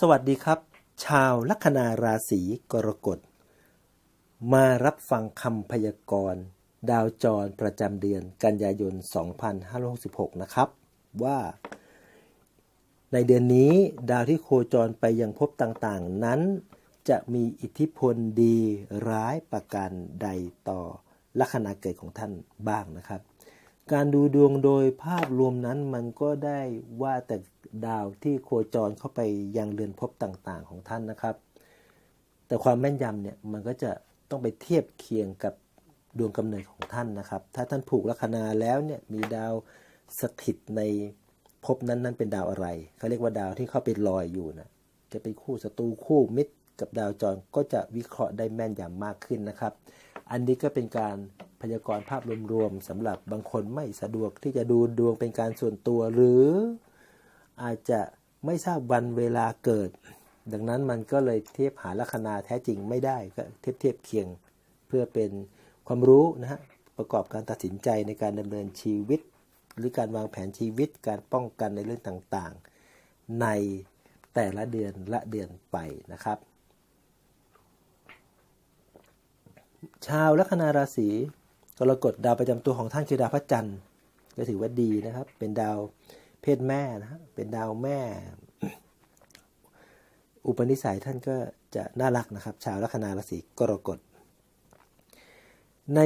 สวัสดีครับ ชาวลัคนาราศีกรกฎ มารับฟังคำพยากรณ์ดาวจรประจำเดือนกันยายน 2566 นะครับ ว่า ในเดือนนี้ดาวที่โคจรไปยังภพต่างๆ นั้น จะมีอิทธิพลดีร้ายประการใดต่อลัคนาเกิดของท่านบ้างนะครับ การดูดวงโดยภาพรวมนั้นมันก็ได้ว่าแต่ ดาวที่โคจรเข้าไปยังเรือนภพต่างๆของท่านนะครับ แต่ความแม่นยำเนี่ยมันก็จะต้องไปเทียบเคียงกับดวงกำเนิดของท่านนะครับ ถ้าท่านผูกลัคนาแล้วเนี่ยมีดาวสถิตในภพนั้นนั้นเป็นดาวอะไรเขาเรียกว่าดาวที่เข้าไปลอยอยู่นะจะเป็นคู่ศัตรูคู่มิตรกับดาวจรก็จะวิเคราะห์ได้แม่นยำมากขึ้นนะครับ อันนี้ก็เป็นการพยากรณ์ภาพรวมๆสำหรับบางคนไม่สะดวกที่จะดูดวงเป็นการส่วนตัวหรือ อาจจะไม่ทราบวันเวลาเกิด ดังนั้นมันก็เลยเทียบหาลัคนาแท้จริงไม่ได้ก็เทียบเทียบเคียงเพื่อเป็นความรู้นะฮะประกอบการตัดสินใจในการดำเนินชีวิต หรือการวางแผนชีวิตการป้องกันในเรื่องต่างๆ ในแต่ละเดือนละเดือนไปนะครับ ชาวลัคนาราศีกรกฎดาวประจำตัวของท่านคือดาวพระจันทร์ก็ถือว่าดีนะครับ เป็นดาว เพศแม่นะฮะเป็นดาวแม่ อุปนิสัยท่านก็จะน่ารักนะครับ ชาวลัคนาราศีกรกฎ ใน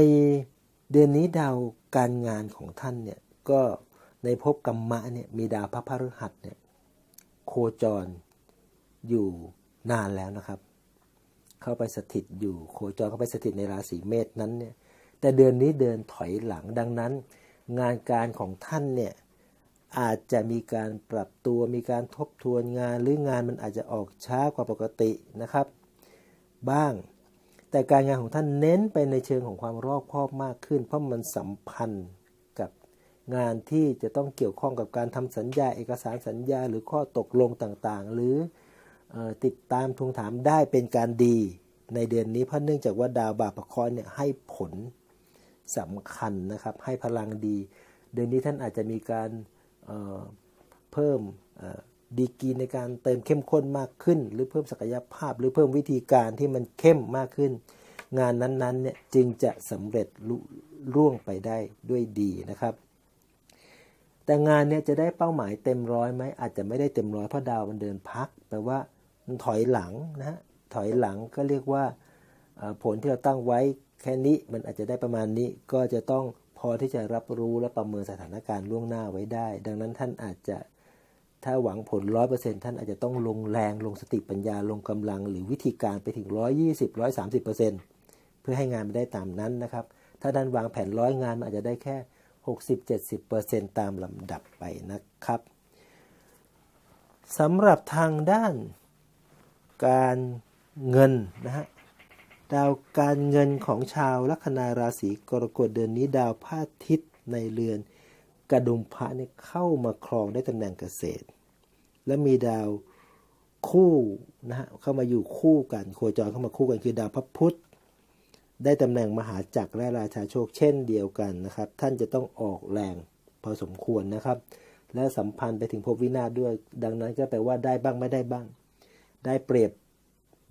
เดือนนี้ดาวการงานของท่านเนี่ยก็ในภพกรรมะเนี่ยมีดาวพระพฤหัสเนี่ยโคจรอยู่นานแล้วนะครับ เข้าไปสถิตอยู่โคจรเข้าไปสถิตในราศีเมษนั้นเนี่ยแต่เดือนนี้เดินถอยหลังดังนั้น งานการของท่านเนี่ย อาจจะมีการปรับตัวมีการทบทวนงานหรืองานมันอาจจะออกช้ากว่าปกตินะครับ บ้าง แต่การงานของท่านเน้นไปในเชิงของความรอบคอบมากขึ้น เพราะมันสัมพันธ์กับงานที่จะต้องเกี่ยวข้องกับการทำสัญญาเอกสารสัญญาหรือข้อตกลงต่างๆ หรือติดตามทวงถามได้เป็นการดีในเดือนนี้เพราะเนื่องจากว่าดาวบาปะคราะห์เนี่ยให้ผลสำคัญนะครับ ให้พลังดี เดือนนี้ท่านอาจจะมีการ เเพิ่มดีกรีในการเติมเข้มข้นมากขึ้น หรือเพิ่มศักยภาพ หรือเพิ่มวิธีการที่มันเข้มมากขึ้น งานนั้นๆเนี่ยจึงจะสำเร็จร่วงไปได้ด้วยดีนะครับ แต่งานเนี่ยจะได้เป้าหมายเต็มร้อยไหมอาจจะไม่ได้เต็มร้อยเพราะดาวมันเดินพักแปลว่ามันถอยหลังนะถอยหลังก็เรียกว่าผลที่เราตั้งไว้แค่นี้มันอาจจะได้ประมาณนี้ก็จะต้อง อที่จะรับรู้และประเมินสถานการณ์ล่วงหน้าไว้ได้ ดังนั้นท่านอาจจะถ้าหวังผล100%ท่านอาจจะต้องลงแรงลงสติปัญญาลงกำลัง หรือวิธีการไปถึง120 130%เปอร์เซ็นเพื่อให้งานไม่ได้ตามนั้นนะครับ ถ้าท่านวางแผนร้อยงานมันอาจจะได้แค่60-70%ตามลำดับไปนะครับสำหรับทางด้านการเงินนะฮะ ดาวการเงินของชาวลัคนาราศีกรกฎเดือนนี้ดาวพระอาทิตย์ในเรือนกระดุมพระเนี่ยเข้ามาครองได้ตำแหน่งเกษตร และมีดาวคู่นะฮะเข้ามาอยู่คู่กันโคจรเข้ามาคู่กันคือดาวพระพุธได้ตำแหน่งมหาจักรและราชาโชคเช่นเดียวกันนะครับ ท่านจะต้องออกแรงพอสมควรนะครับ และสัมพันธ์ไปถึงภพวินาศด้วย ดังนั้นก็แปลว่าได้บ้างไม่ได้บ้าง ได้เปรียบ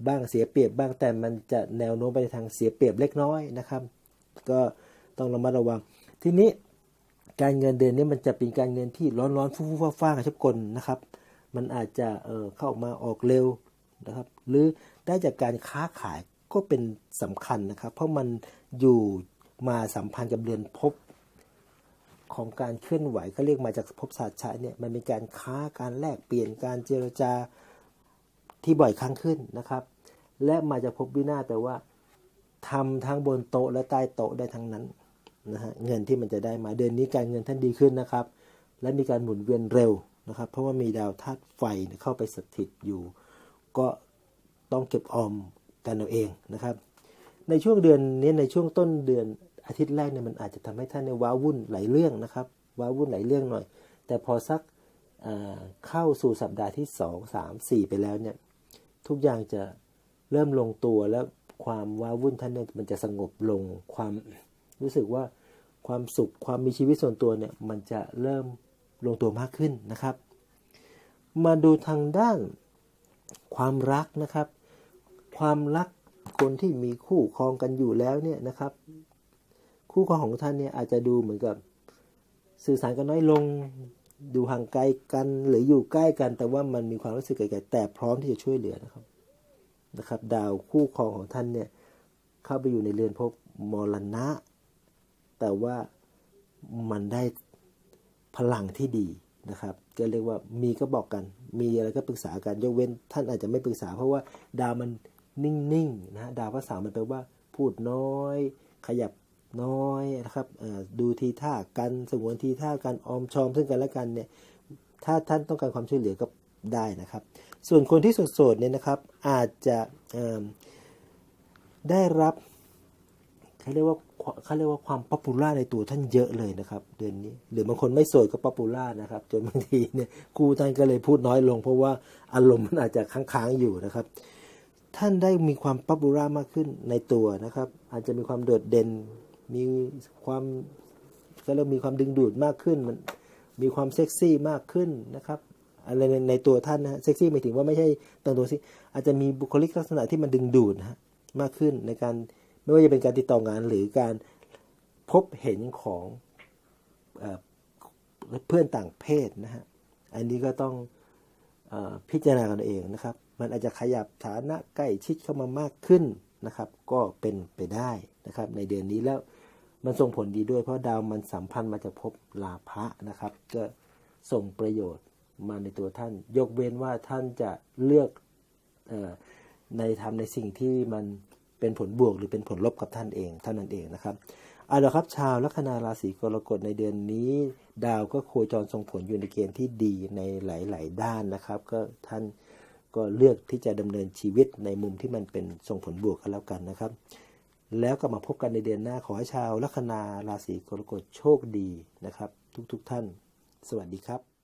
บ้างเสียเปรียบบ้างแต่มันจะแนวโน้มไปทางเสียเปรียบเล็กน้อยนะครับ ก็ต้องระมัดระวัง ทีนี้การเงินเดือนนี้มันจะเป็นการเงินที่ร้อนร้อนฟูฟูฟ้าฟ้ากระชับกลนะครับ มันอาจจะเเข้ามาออกเร็วนะครับ หรือได้จากการค้าขายก็เป็นสำคัญนะครับ เพราะมันอยู่มาสัมพันธ์กับเรือนพบของการเคลื่อนไหวเขาเรียกมาจากภพศาสตร์ชายเนี่ยมันเป็นการค้าการแลกเปลี่ยนการเจรจา ที่บ่อยครั้งขึ้นนะครับ และมาจากพบวินาแต่ว่าทำทั้งบนโต๊ะและใต้โต๊ะได้ทั้งนั้นนะฮะเงินที่มันจะได้มาเดือนนี้การเงินท่านดีขึ้นนะครับ และมีการหมุนเวียนเร็วนะครับ เพราะว่ามีดาวธาตุไฟเข้าไปสถิตอยู่ ก็ต้องเก็บออมกันเอาเองนะครับ ในช่วงเดือนนี้ในช่วงต้นเดือนอาทิตย์แรกเนี่ยมันอาจจะทำให้ท่านในว้าวุ่นหลายเรื่องนะครับว้าวุ่นหลายเรื่องหน่อย แต่พอสักเข้าสู่สัปดาห์ที่ 2 3 4 ไปแล้วเนี่ย ทุกอย่างจะเริ่มลงตัวแล้วความว้าวุ่นท่านเนี่ยมันจะสงบลงความรู้สึกว่าความสุขความมีชีวิตส่วนตัวเนี่ยมันจะเริ่มลงตัวมากขึ้นนะครับ มาดูทางด้านความรักนะครับ ความรักคนที่มีคู่ครองกันอยู่แล้วเนี่ยนะครับ คู่ครองของท่านเนี่ยอาจจะดูเหมือนกับสื่อสารกันน้อยลง ดูห่างไกลกันหรืออยู่ใกล้กัน แต่ว่ามันมีความรู้สึกไกลๆแต่พร้อมที่จะช่วยเหลือนะครับนะครับ ดาวคู่ครองของท่านเนี่ยเข้าไปอยู่ในเรือนภพมรณะ แต่ว่ามันได้พลังที่ดีนะครับ ก็เรียกว่ามีก็บอกกัน มีอะไรก็ปรึกษากันยกเว้นท่านอาจจะไม่ปรึกษา เพราะว่าดาวมันนิ่งๆนะดาวภาษามันแปลว่าพูดน้อย ขยับ น้อยนะครับดูทีท่ากันสงวนทีท่ากันออมชอมซึ่งกันและกันเนี่ยถ้าท่านต้องการความช่วยเหลือก็ได้นะครับ ส่วนคนที่โสดๆเนี่ยนะครับอาจจะได้รับเขาเรียกว่าเขาเรียกว่าความป๊อปปูล่าในตัวท่านเยอะเลยนะครับ เดือนนี้ หรือบางคนไม่โสดก็ป๊อปปูล่านะครับ จนบางทีเนี่ยครูท่านก็เลยพูดน้อยลง เพราะว่าอารมณ์มันอาจจะค้างๆอยู่นะครับ ท่านได้มีความป๊อปปูล่ามากขึ้นในตัวนะครับ อาจจะมีความโดดเด่น มีความก็เรียกมีความดึงดูดมากขึ้น มันมีความเซ็กซี่มากขึ้นนะครับอะไรในในตัวท่านนะเซ็กซี่หมายถึงว่าไม่ใช่ต่งตัวสิอาจจะมีบุคลิกลักษณะที่มันดึงดูดนะฮะมากขึ้นในการไม่ว่าจะเป็นการติดต่องานหรือการพบเห็นของเอเพื่อนต่างเพศนะฮะอันนี้ก็ต้องอพิจารณากันเองนะครับ มันอาจจะขยับฐานะใกล้ชิดเข้ามามากขึ้นนะครับ ก็เป็นไปได้นะครับ ในเดือนนี้แล้ว มันส่งผลดีด้วยเพราะดาวมันสัมพันธ์มาจากภพลาภะนะครับ ก็ส่งประโยชน์มาในตัวท่าน ยกเว้นว่าท่านจะเลือกออในทำในสิ่งที่มันเป็นผลบวกหรือเป็นผลลบกับท่านเองเท่านั้นเองนะครับเอาละครับชาวลัคนาราศีกรกฎในเดือนนี้ ดาวก็โคจรส่งผลอยู่ในเกณฑ์ที่ดีในหลาย ๆ ด้านนะครับ ก็ท่านก็เลือกที่จะดำเนินชีวิตในมุมที่มันเป็นส่งผลบวกกันแล้วกันนะครับ แล้วก็มาพบกันในเดือนหน้าขอให้ชาวลัคนาราศีกรกฎโชคดีนะครับ ทุกๆทท่าน สวัสดีครับ